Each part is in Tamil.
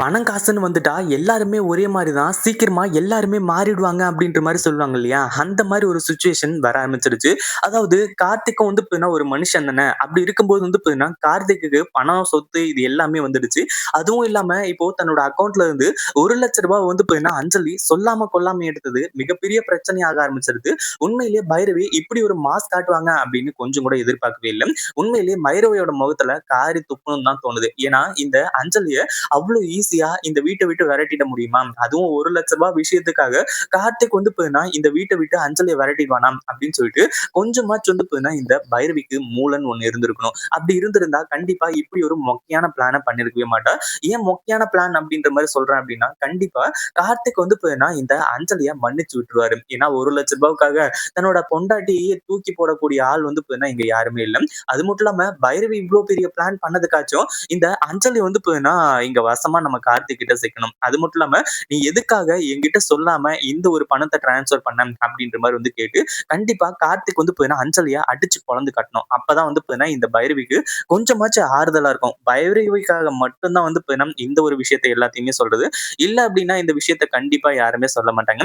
பணம் காசுன்னு வந்துட்டா எல்லாருமே ஒரே மாதிரி தான். சீக்கிரமா எல்லாருமே மாறிடுவாங்க அப்படின்ற மாதிரி சொல்லுவாங்க இல்லையா? அந்த மாதிரி ஒரு சுச்சுவேஷன் வர ஆரம்பிச்சிருச்சு அதாவது கார்த்திக்கும் வந்து பார்த்தீங்கன்னா ஒரு மனுஷன் தானே. அப்படி இருக்கும்போது வந்து பார்த்தீங்கன்னா கார்த்திக்கு பணம், சொத்து இது எல்லாமே வந்துடுச்சு. அதுவும் இல்லாம இப்போ தன்னோட அக்கௌண்ட்ல இருந்து ஒரு லட்ச ரூபாய் வந்து பார்த்தீங்கன்னா அஞ்சலி சொல்லாம கொல்லாம எடுத்தது மிகப்பெரிய பிரச்சனையாக ஆரம்பிச்சிருது. உண்மையிலேயே பைரவி இப்படி ஒரு மாஸ் காட்டுவாங்க அப்படின்னு கொஞ்சம் கூட எதிர்பார்க்கவே இல்லை உண்மையிலேயே பைரவியோட முகத்துல காரி துப்பணும்னு தான் தோணுது. ஏன்னா, இந்த அஞ்சலியை அவ்வளவு ஈஸியா இந்த வீட்டை விட்டு விரட்டிட முடியுமா? அதுவும் ஒரு லட்ச ரூபாய் விஷயத்துக்காக கார்த்திக் வந்து பாத்தீங்கன்னா, இந்த வீட்டை விட்டு அஞ்சலியை விரட்டிடுவானா? அப்படின்னு சொல்லிட்டு கொஞ்சமாச்சும் வந்து பாத்தீங்கன்னா, இந்த பைரவிக்கு மூலன் ஒண்ணு இருந்திருக்கணும். அப்படி இருந்திருந்தா கண்டிப்பா இப்படி ஒரு மொக்கையான பிளான பண்ணிருக்கவே மாட்டா. ஏன் மொக்கையான பிளான் அப்படின்ற மாதிரி சொல்றேன் அப்படின்னா கண்டிப்பா கார்த்திக் வந்து பாத்தீங்கன்னா, இந்த அஞ்சலிய மன்னிச்சு விட்டுருவாரு. ஏன்னா ஒரு லட்ச ரூபாய்க்காக தன்னோட பொண்டாட்டியை தூக்கி போடக்கூடிய ஆள் வந்து பாத்தீங்கன்னா, இங்க யாருமே இல்ல. அது மட்டும் இல்லாம பைரவி இவ்ளோ பெரிய பிளான் பண்ணதுக்காச்சும் இந்த அஞ்சலி வந்து பாத்தீங்கன்னா, இங்க வசமா நம்ம கார்த்திக் கிட்ட சிக்கணும். அது மட்டும் இல்லாம நீ எதுக்காக என்கிட்ட சொல்லாம இந்த ஒரு பணத்தை டிரான்ஸ்பர் பண்ண அப்படின்ற மாதிரி வந்து கேட்டு, கண்டிப்பா கார்த்திக் வந்து போயினா அஞ்சலியா அடிச்சு குழந்து கட்டணும். அப்பதான் வந்து போயினா இந்த பைரவிக்கு கொஞ்சமாச்சும் ஆறுதலா இருக்கும். பைரவிக்காக மட்டும்தான் வந்து போயினா இந்த ஒரு விஷயத்த எல்லாத்தையுமே சொல்றது. இல்ல அப்படின்னா இந்த விஷயத்த கண்டிப்பா யாருமே சொல்ல மாட்டாங்க.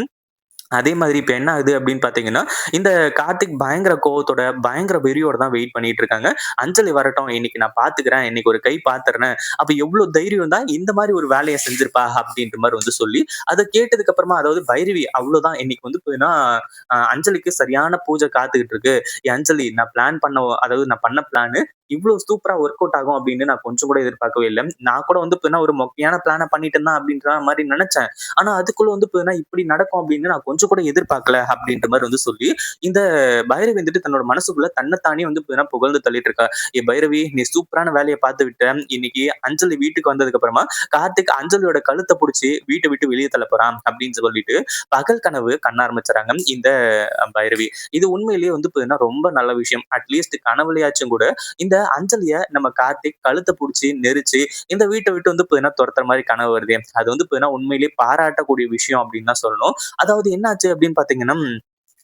அதே மாதிரி இப்போ என்ன ஆகுது அப்படின்னு பார்த்தீங்கன்னா இந்த கார்த்திக் பயங்கர கோவத்தோட, பயங்கர வெறியோட தான் வெயிட் பண்ணிட்டு இருக்காங்க. அஞ்சலி வரட்டும். இன்னைக்கு நான் பாத்துக்கிறேன். இன்னைக்கு ஒரு கை பாத்துர்றேன். அப்ப எவ்வளோ தைரியம் தான் இந்த மாதிரி ஒரு வேலையை செஞ்சிருப்பா அப்படின்ற மாதிரி வந்து சொல்லி, அதை கேட்டதுக்கு அப்புறமா அதாவது பைரவி அவ்ளோதான் இன்னைக்கு வந்து பாத்தீங்கன்னா, அஞ்சலிக்கு சரியான பூஜை காத்துக்கிட்டு இருக்கு. அஞ்சலி நான் பிளான் பண்ண அதாவது நான் பண்ண பிளானு இவ்வளவு சூப்பரா ஒர்க் அவுட் ஆகும் அப்படின்னு நான் கொஞ்சம் கூட எதிர்பார்க்கவே இல்லை நான் கூட வந்து பாத்தீங்கன்னா, ஒரு மொக்கையான பிளான பண்ணிட்டு தான் அப்படின்ற மாதிரி நினைச்சேன் ஆனா அதுக்குள்ள வந்து பாத்தீங்கன்னா, இப்படி நடக்கும் அப்படின்னு நான் கொஞ்சம் கூட எதிர்பார்க்கல அப்படின்ற மாதிரி வந்து சொல்லி, இந்த பைரவி வந்துட்டு தன்னோட மனசுக்குள்ள தன்னைத்தானே வந்து பாத்தீங்கன்னா, புகழ்ந்து தள்ளிட்டு இருக்கா. "ஏ பைரவி நீ சூப்பரான வேலையை பார்த்து விட்ட. இன்னைக்கு அஞ்சலி வீட்டுக்கு வந்ததுக்கு அப்புறமா கார்த்திக் அஞ்சலியோட கழுத்த பிடிச்சி வீட்டை விட்டு வெளியே தள்ளப்போறான் அப்படின்னு சொல்லிட்டு பகல் கனவு கண்ண ஆரம்பிச்சுறாங்க இந்த பைரவி. இது உண்மையிலேயே வந்து பாத்தீங்கன்னா, ரொம்ப நல்ல விஷயம். அட்லீஸ்ட் கனவுலையாச்சும் கூட இந்த அஞ்சலிய நம்ம கார்த்திக் கழுத்த பிடிச்சி நெரிச்சு இந்த வீட்டை விட்டு வந்து பார்த்தீங்கன்னா துரத்துற மாதிரி கனவு வருதே. அது வந்து பார்த்தீங்கன்னா உண்மையிலேயே பாராட்டக்கூடிய விஷயம் அப்படின்னு தான் சொல்லணும். அதாவது என்னாச்சு அப்படின்னு பாத்தீங்கன்னா,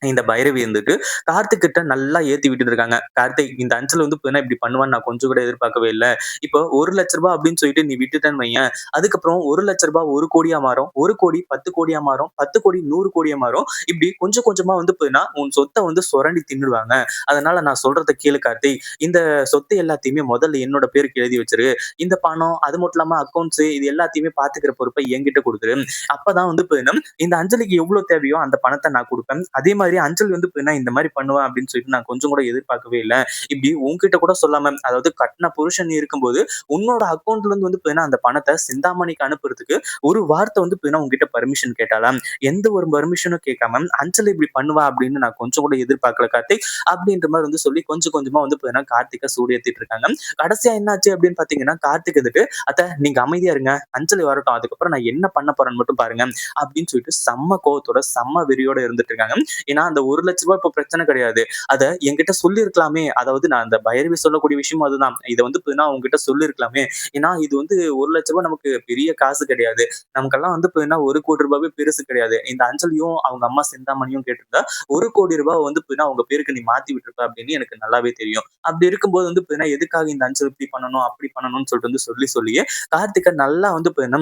இந்த பைரவி வந்துட்டு கார்த்திக் கிட்ட நல்லா ஏத்தி விட்டுட்டு இருக்காங்க. "கார்த்திக் இந்த அஞ்சல் வந்து இப்படி பண்ணுவான்னு நான் கொஞ்சம் கூட எதிர்பார்க்கவே இல்லை இப்போ ஒரு லட்ச ரூபாய் அப்படின்னு சொல்லிட்டு நீ விட்டுட்டேன்னு வையேன், அதுக்கப்புறம் ஒரு லட்ச ரூபாய் ஒரு கோடியா மாறும். ஒரு கோடி பத்து கோடியா மாறும். பத்து கோடி நூறு கோடியா மாறும். இப்படி கொஞ்சம் கொஞ்சமா வந்து பாத்தீங்கன்னா, உன் சொத்த வந்து சுரண்டி தின்னுடுவாங்க. அதனால நான் சொல்றத கேளு கார்த்திக். இந்த சொத்து எல்லாத்தையுமே முதல்ல என்னோட பேருக்கு எழுதி வச்சிரு இந்த பணம் அது மட்டும் இல்லாம அக்கௌண்ட்ஸ் இது எல்லாத்தையுமே பாத்துக்கிற பொறுப்பை என்கிட்ட குடுத்துரு. அப்பதான் வந்து போயினும் இந்த அஞ்சலிக்கு எவ்வளவு தேவையோ அந்த பணத்தை நான் கொடுப்பேன் அதே மாதிரி மாதிரி அஞ்சல் வந்து நான் இந்த மாதிரி பண்ணுவேன் அப்படின்னு சொல்லிட்டு நான் கொஞ்சம் கூட எதிர்பார்க்கவே இல்ல. இப்படி உங்ககிட்ட கூட சொல்லாம அதாவது கட்டின புருஷன் இருக்கும்போது, உன்னோட அக்கௌண்ட்ல இருந்து வந்து பாத்தீங்கன்னா, அந்த பணத்தை சிந்தாமணிக்கு அனுப்புறதுக்கு ஒரு வார்த்தை வந்து உங்ககிட்ட உன்கிட்ட கேட்டாலாம் எந்த ஒரு பர்மிஷனும் கேட்காம அஞ்சல் இப்படி பண்ணுவா அப்படின்னு நான் கொஞ்சம் கூட எதிர்பார்க்கல கார்த்திக். அப்படின்ற மாதிரி வந்து சொல்லி கொஞ்சம் கொஞ்சமா வந்து பாத்தீங்கன்னா, சூடியத்திட்டு இருக்காங்க. கடைசியா என்னாச்சு அப்படின்னு பாத்தீங்கன்னா, கார்த்திக் வந்துட்டு, "அத்த நீங்க அமைதியா இருங்க. அஞ்சலி வரட்டும். அதுக்கப்புறம் நான் என்ன பண்ண போறேன்னு மட்டும் பாருங்க" அப்படின்னு சொல்லிட்டு செம்ம கோவத்தோட, செம்ம வெறியோட இருந்துட்டு இருக்காங்க. ஏன்னா அந்த ஒரு லட்ச ரூபாய் இப்ப பிரச்சனை கிடையாது. அதை என்கிட்ட சொல்லியிருக்கலாமே. அதாவது நான் அந்த பைரவி சொல்லக்கூடிய விஷயம் அதுதான். இதை வந்து பாத்தீங்கன்னா, உன்கிட்ட சொல்லியிருக்கலாமே. ஏன்னா இது வந்து ஒரு லட்ச ரூபாய் நமக்கு பெரிய காசு கிடையாது. நமக்கெல்லாம் வந்து ஒரு கோடி ரூபாவே பெருசு கிடையாது. இந்த அஞ்சலியும், அவங்க அம்மா சிந்தாமணியும் கேட்டிருந்தா, ஒரு கோடி ரூபாய் வந்து பாத்தீங்கன்னா, அவங்க பேருக்கு நீ மாத்தி விட்டுருப்ப அப்படின்னு எனக்கு நல்லாவே தெரியும். அப்படி இருக்கும்போது வந்து பாத்தீங்கன்னா, எதுக்காக இந்த அஞ்சல் இப்படி பண்ணணும், அப்படி பண்ணணும்னு சொல்லிட்டு வந்து சொல்லி சொல்லியே கார்த்திக்க நல்லா வந்து பாத்தீங்கன்னா,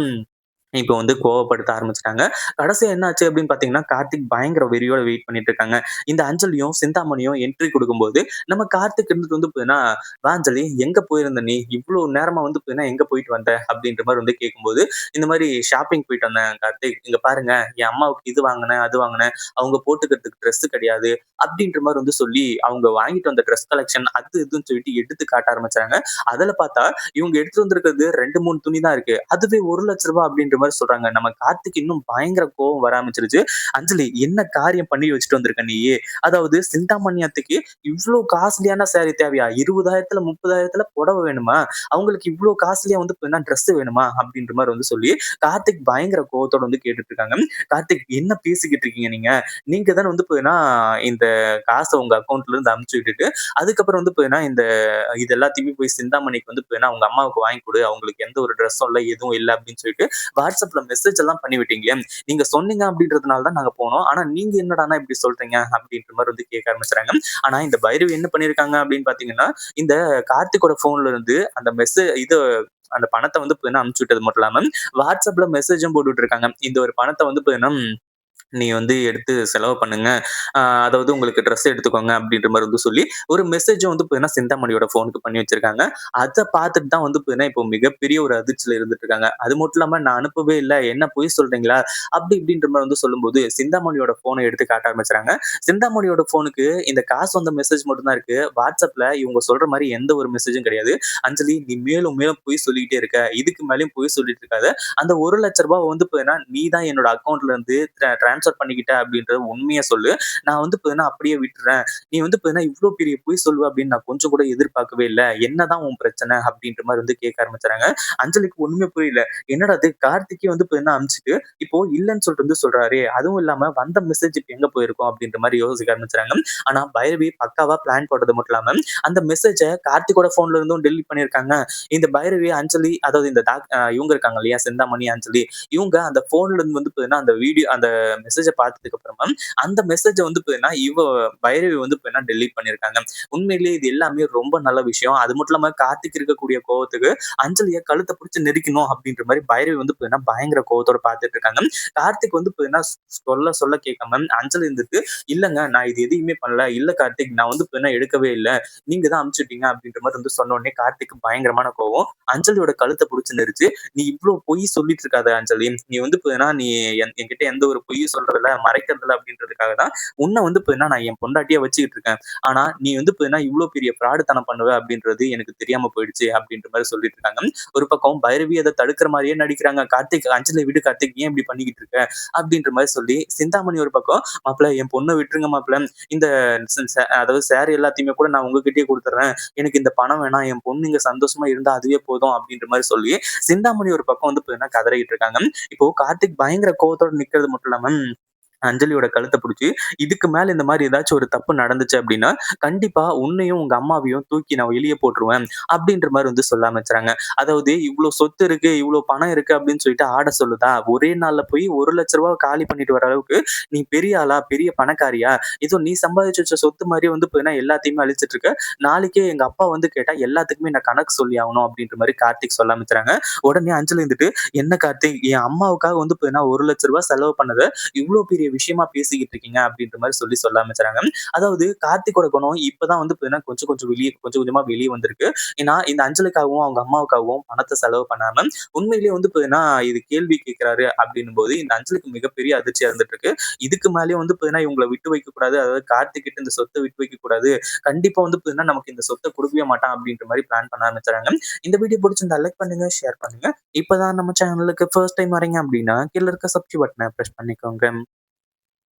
இப்போ வந்து கோவப்படுத்த ஆரம்பிச்சிட்டாங்க கடைசியா என்ன ஆச்சு அப்படின்னு பாத்தீங்கன்னா, கார்த்திக் பயங்கர வெறியோட வெயிட் பண்ணிட்டு இருக்காங்க. இந்த அஞ்சலியும், சிந்தாமணியும் என்ட்ரி கொடுக்கும்போது நம்ம கார்த்திக் இருந்துட்டு வந்து போதுன்னா வாஞ்சலி எங்க போயிருந்த நீ? இவ்வளவு நேரமா வந்து போதுன்னா எங்க போயிட்டு வந்த?" அப்படின்ற மாதிரி வந்து கேட்கும்போது, இந்த மாதிரி ஷாப்பிங் போயிட்டு வந்தேன் கார்த்திக். இங்க பாருங்க என் அம்மாவுக்கு இது வாங்குனேன், அது வாங்கினேன் அவங்க போட்டுக்கிறதுக்கு ட்ரெஸ் கிடையாது. அப்படின்ற மாதிரி வந்து சொல்லி, அவங்க வாங்கிட்டு வந்த ட்ரெஸ் கலெக்ஷன் அது இதுன்னு சொல்லிட்டு எடுத்து காட்ட ஆரம்பிச்சாங்க. அதுல பார்த்தா இவங்க எடுத்து வந்திருக்கிறது 2, 3 துணி தான் இருக்கு. அதுவே ஒரு லட்ச ரூபாய் அப்படின்ற மாதிரி சொல்றாங்க. நம்ம கார்த்திக் இன்னும் பயங்கர கோவம் வர ஆரம்பிச்சிருச்சு "அஞ்சலி என்ன காரியம் பண்ணி வச்சுட்டு வந்திருக்க நீ அதாவது சிந்தாமணியத்துக்கு இவ்வளவு காஸ்ட்லியான சாரி தேவையா? 20,000த்துல 30,000த்துல புடவ வேணுமா? அவங்களுக்கு இவ்வளவு காஸ்ட்லியா வந்து ட்ரெஸ் வேணுமா?" அப்படின்ற மாதிரி வந்து சொல்லி, கார்த்திக் பயங்கர கோவத்தோட வந்து கேட்டுட்டு இருக்காங்க. "கார்த்திக் என்ன பேசிக்கிட்டு இருக்கீங்க நீங்க? நீங்க தான் வந்து பாத்தீங்கன்னா, இந்த காச உங்க அக்கௌண்ட்ல இருந்து அனுப்பிச்சு விட்டுட்டு, அதுக்கப்புறம் வந்து பாத்தீங்கன்னா, இந்த இது எல்லாத்தையுமே போய் சிந்தாமணிக்கு வந்து பாத்தீங்கன்னா, அவங்க அம்மாவுக்கு வாங்கி குடு. அவங்களுக்கு எந்த ஒரு ட்ரெஸ்ஸும் இல்ல, எதுவும் இல்லை அப்படின்னு சொல்லிட்டு வாட்ஸ்அப்ல மெசேஜ் எல்லாம் பண்ணி விட்டீங்களே! நீங்க சொன்னீங்க அப்படின்றதுனால தான் நாங்க போனோம். ஆனா நீங்க என்னடான்னா இப்படி சொல்றீங்க? அப்படின்ற மாதிரி வந்து கேட்க ஆரம்பிச்சுறாங்க. ஆனா இந்த பைரவி என்ன பண்ணியிருக்காங்க அப்படின்னு பார்த்தீங்கன்னா, இந்த கார்த்திகோட ஃபோன்ல இருந்து அந்த மெசேஜ் இது அந்த பணத்தை வந்து அனுப்பிச்சு விட்டது மட்டும் இல்லாம, வாட்ஸ்அப்ல மெசேஜும் போட்டு விட்டுருக்காங்க. இந்த ஒரு பணத்தை வந்து நீ வந்து எடுத்து செலவு பண்ணுங்க. அதாவது உங்களுக்கு ட்ரெஸ் எடுத்துக்கோங்க அப்படின்ற மாதிரி வந்து சொல்லி, ஒரு மெசேஜும் வந்து பார்த்தீங்கன்னா சிந்தாமணியோட ஃபோனுக்கு பண்ணி வச்சிருக்காங்க. அதை பார்த்துட்டு தான் வந்து பார்த்தீங்கன்னா, இப்போ மிகப்பெரிய ஒரு அதிர்ச்சியில் இருந்துட்டு இருக்காங்க. அது மட்டும் இல்லாமல் நான் அனுப்பவே இல்லை என்ன பொய் சொல்றீங்களா? அப்படி இப்படின்ற மாதிரி வந்து சொல்லும்போது, சிந்தாமணியோட ஃபோனை எடுத்து காட்ட ஆரம்பிச்சுறாங்க. சிந்தாமணியோட ஃபோனுக்கு இந்த காசு வந்த மெசேஜ் மட்டும்தான் இருக்கு. வாட்ஸ்அப்ல இவங்க சொல்ற மாதிரி எந்த ஒரு மெசேஜும் கிடையாது. "அஞ்சலி நீ மேலும் மேலும் பொய் சொல்லிக்கிட்டே இருக்க. இதுக்கு மேலேயும் போய் சொல்லிட்டு இருக்காது அந்த ஒரு லட்ச ரூபாய் வந்து பார்த்தீங்கன்னா, நீ தான் என்னோட அக்கௌண்ட்ல இருந்து ட்ரா ட்ரான்ஸ்ஃபர் பண்ணிக்கிட்ட அப்படின்றத உண்மையை சொல்லு. நான் வந்து பார்த்தீங்கன்னா அப்படியே விட்டுறேன் நீ வந்து பார்த்தீங்கன்னா இவ்ளோ பெரிய பொய் சொல்லுவ அப்படின்னு நான் கொஞ்சம் கூட எதிர்பார்க்கவே இல்ல. என்னதான் உன் பிரச்சனை? அப்படின்ற மாதிரி வந்து கேட்க ஆரம்பிச்சாங்க அஞ்சலிக்கு ஒண்ணுமே புரியல. என்னடா இது கார்த்திக்கே வந்து பார்த்தீங்கன்னா அனுப்பிச்சுட்டு, இப்போ இல்லைன்னு சொல்லிட்டு வந்து சொல்றாரே! அதுவும் இல்லாம வந்த மெசேஜ் இப்போ எங்க போயிருக்கோம் அப்படின்ற மாதிரி யோசிக்க ஆரம்பிச்சாங்க ஆனா பைரவி பக்காவா பிளான் போட்டது மட்டும் இல்லாம, அந்த மெசேஜ கார்த்திகோட ஃபோன்ல இருந்தும் டெலிட் பண்ணியிருக்காங்க. இந்த பைரவி, அஞ்சலி அதாவது இந்த இவங்க இருக்காங்க இல்லையா? செந்தாமணி, அஞ்சலி இவங்க அந்த ஃபோன்ல இருந்து வந்து பார்த்தீங்கன்னா, அந்த வீடியோ அந்த மெசேஜ பார்த்ததுக்கு அப்புறமா, அந்த மெசேஜ வந்து பார்த்தீங்கன்னா, இவ பைரவி வந்து பார்த்தீங்கன்னா டெலீட் பண்ணியிருக்காங்க. உண்மையிலேயே இது எல்லாமே ரொம்ப நல்ல விஷயம். அது மட்டும் இல்லாம கார்த்திக் இருக்கக்கூடிய கோவத்துக்கு அஞ்சலியை கழுத்த பிடிச்சி நெரிக்கணும் அப்படின்ற மாதிரி பைரவி வந்து பார்த்தீங்கன்னா, பயங்கர கோவத்தோட பார்த்துட்டு இருக்காங்க. கார்த்திக் வந்து பார்த்தீங்கன்னா, சொல்ல சொல்ல கேட்காம அஞ்சலி இருந்துட்டு, "இல்லங்க நான் இது எதையுமே பண்ணல. இல்ல கார்த்திக் நான் வந்து பார்த்தீங்கன்னா எடுக்கவே இல்ல. நீங்க தான் அனுப்பிச்சிட்டீங்க அப்படின்ற மாதிரி வந்து சொன்ன உடனே கார்த்திக்கு பயங்கரமான கோவம். அஞ்சலியோட கழுத்த பிடிச்சி நெரிச்சு, "நீ இவ்ளோ பொய் சொல்லிட்டு இருக்காத அஞ்சலி. நீ வந்து பார்த்தீங்கன்னா, நீ என் என்கிட்ட எந்த ஒரு பொய்யும் சொல்றதுல மறைக்கிறதுல அப்படின்றதுக்காக தான் உன்ன வந்து பார்த்தீங்கன்னா, நான் என் பொண்டாட்டியா வச்சுக்கிட்டு இருக்கேன். ஆனா நீ வந்து பார்த்தீங்கன்னா, இவ்ளோ பெரிய ஃப்ராடுத்தனம் பண்ணுவ அப்படின்றது எனக்கு தெரியாம போயிடுச்சு." அப்படின்ற மாதிரி சொல்லிட்டு இருக்காங்க. ஒரு பக்கம் பைரவி அதை தடுக்கிற மாதிரியே நடிக்கிறாங்க. "கார்த்திக் அஞ்சலி வீடு கார்த்திக். ஏன் இப்படி பண்ணிக்கிட்டு இருக்க?" அப்படின்ற மாதிரி சொல்லி, சிந்தாமணி ஒரு பக்கம், மாப்பிள்ள என் பொண்ணை விட்டுருங்க மாப்பிள்ள இந்த அதாவது சேர் எல்லாத்தையுமே கூட நான் உங்ககிட்டயே குடுத்துர்றேன். எனக்கு இந்த பணம் வேணாம். என் பொண்ணு இங்க சந்தோஷமா இருந்தா அதுவே போதும்." அப்படின்ற மாதிரி சொல்லி, சிந்தாமணி ஒரு பக்கம் வந்து பார்த்தீங்கன்னா கதறிட்டு இருக்காங்க. இப்போ கார்த்திக் பயங்கர கோவத்தோட நிக்கிறது மட்டும் இல்லாம, அஞ்சலியோட கழுத்த பிடிச்சி "இதுக்கு மேல இந்த மாதிரி ஏதாச்சும் ஒரு தப்பு நடந்துச்சு அப்படின்னா, கண்டிப்பா உன்னையும் உங்க அம்மாவையும் தூக்கி நான் வெளியே போட்டுருவேன்." அப்படின்ற மாதிரி வந்து சொல்ல ஆரம்பிச்சாங்க அதாவது இவ்ளோ சொத்து இருக்கு, இவ்வளவு பணம் இருக்கு அப்படின்னு சொல்லிட்டு ஆட சொல்லுதா? ஒரே நாள்ல போய் ஒரு லட்ச ரூபா காலி பண்ணிட்டு வர அளவுக்கு நீ பெரிய ஆளா? பெரிய பணக்காரியா? ஏதோ நீ சம்பாதிச்சு வச்ச சொத்து மாதிரி வந்து பார்த்தீங்கன்னா எல்லாத்தையுமே அழிச்சிட்டு இருக்க. நாளைக்கே எங்க அப்பா வந்து கேட்டா எல்லாத்துக்குமே நான் கணக்கு சொல்லி ஆகணும்." அப்படின்ற மாதிரி கார்த்திக் சொல்ல ஆரம்பிச்சாங்க உடனே அஞ்சலி இருந்துட்டு, "என்ன கார்த்திக் என் அம்மாவுக்காக வந்து பார்த்தீங்கன்னா ரூ. 1,00,000 செலவு பண்ணத இவ்வளவு பெரிய விஷயமா பேசிக்கிட்டு இருக்கீங்க." அப்படின்ற மாதிரி சொல்லி சொல்ல ஆரம்பிச்சாங்க அதாவது கார்த்திக்கோட குணம் இப்பதான் வந்து பார்த்தீங்கன்னா கொஞ்சம் கொஞ்சம் வெளியே கொஞ்சம் கொஞ்சமா வெளியே வந்திருக்கு. ஏன்னா இந்த அஞ்சலுக்காகவும் அவங்க அம்மாவுக்காகவும் பணத்தை செலவு பண்ணாம, உண்மையிலேயே வந்து பாத்தீங்கன்னா இது கேள்வி கேட்கிறாரு அப்படின்னும்போது, இந்த அஞ்சலுக்கு மிகப்பெரிய அதிர்ச்சியா இருந்துட்டு இருக்கு. இதுக்கு மேலேயும் வந்து பார்த்தீங்கன்னா இவங்கள விட்டு வைக்கக்கூடாது. அதாவது கார்த்திக் கிட்ட இந்த சொத்தை விட்டு வைக்கக்கூடாது. கண்டிப்பா வந்து பார்த்தீங்கன்னா நமக்கு இந்த சொத்தை கொடுக்கவே மாட்டான் அப்படின்ற மாதிரி பிளான் பண்ண ஆரம்பிச்சாங்க இந்த வீடியோ பிடிச்சிருந்தா லைக் பண்ணுங்க, ஷேர் பண்ணுங்க. இப்பதான் நம்ம சேனலுக்கு ஃபர்ஸ்ட் டைம் வரீங்க அப்படின்னா, கீழே இருக்க சப்ஸ்கிரைப் பட்டனை ப்ரெஸ் பண்ணிக்கோங்க.